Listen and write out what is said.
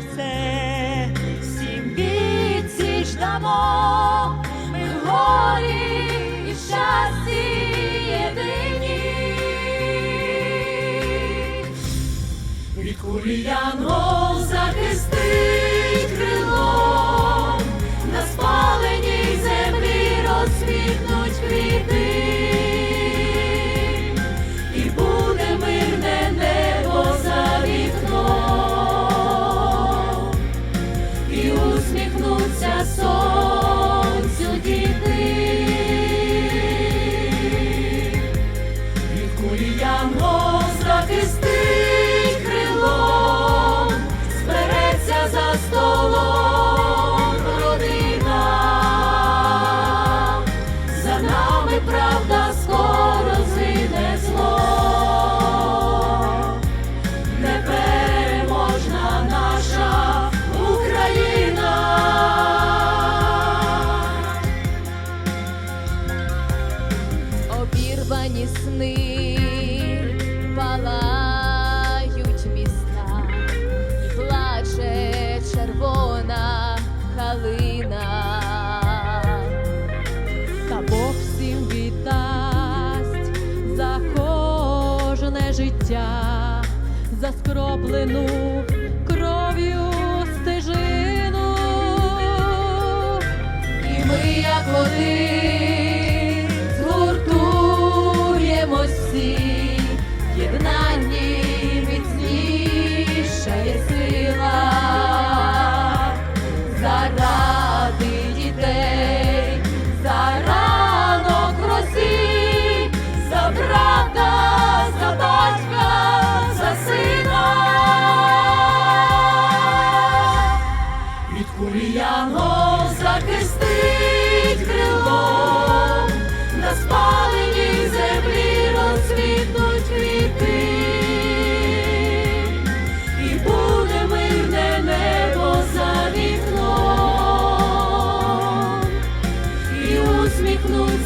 все, всім відсіч дамо, ми в горі і щасті єдині. Від кулі Від кулі янгол за скроплену кров'ю стежину. І ми, як один, згуртуємось всі, єднанні міцніша усміхнуть